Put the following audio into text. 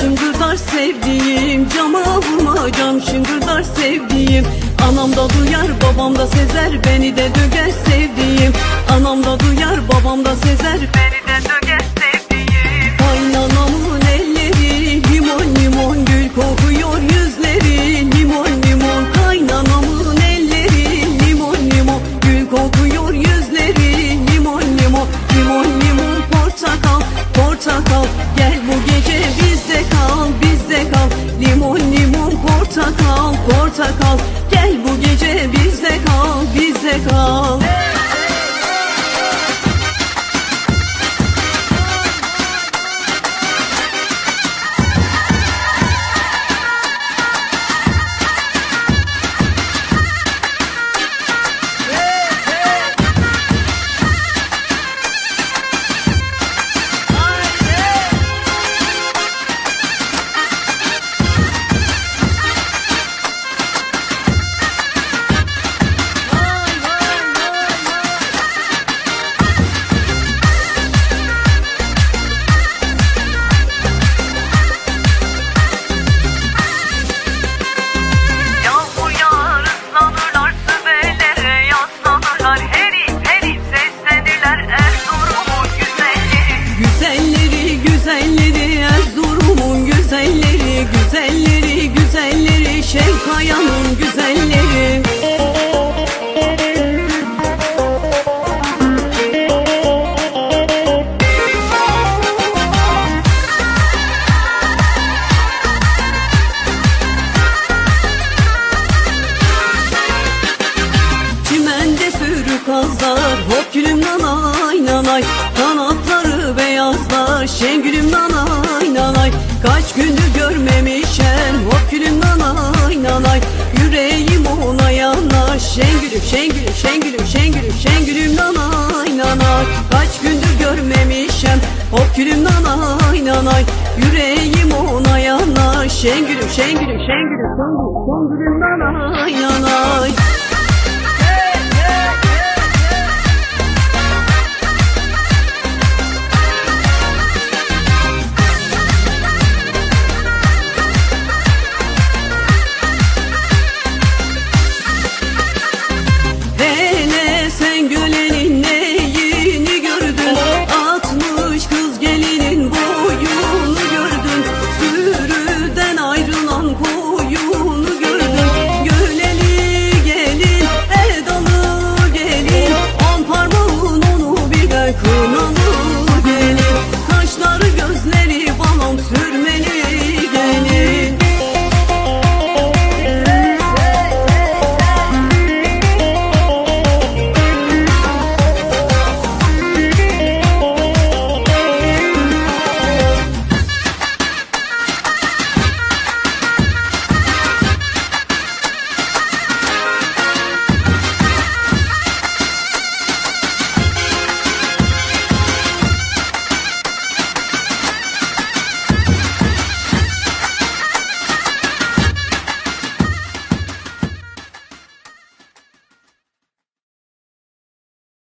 şıngırdar sevdiğim Cama vurma cam şıngırdar sevdiğim. Anam da duyar babam da sezer Beni de döger sevdiğim. Anam da duyar babam da sezer Beni de döger Şevkaya'nın güzelleri. Çimende sürü kazlar Hop gülüm nanay nanay Kanatları beyazlar Şengülüm nanay nanay Kaç gündür görmemişem Şengülüm şengülüm şengülüm şengülüm Şengülüm nanay nanay. Kaç gündür görmemişem Hop gülüm nanay nanay. Yüreğim ona yanar Şengülüm şengülüm şengülüm Şengülüm şengülüm nanay nanay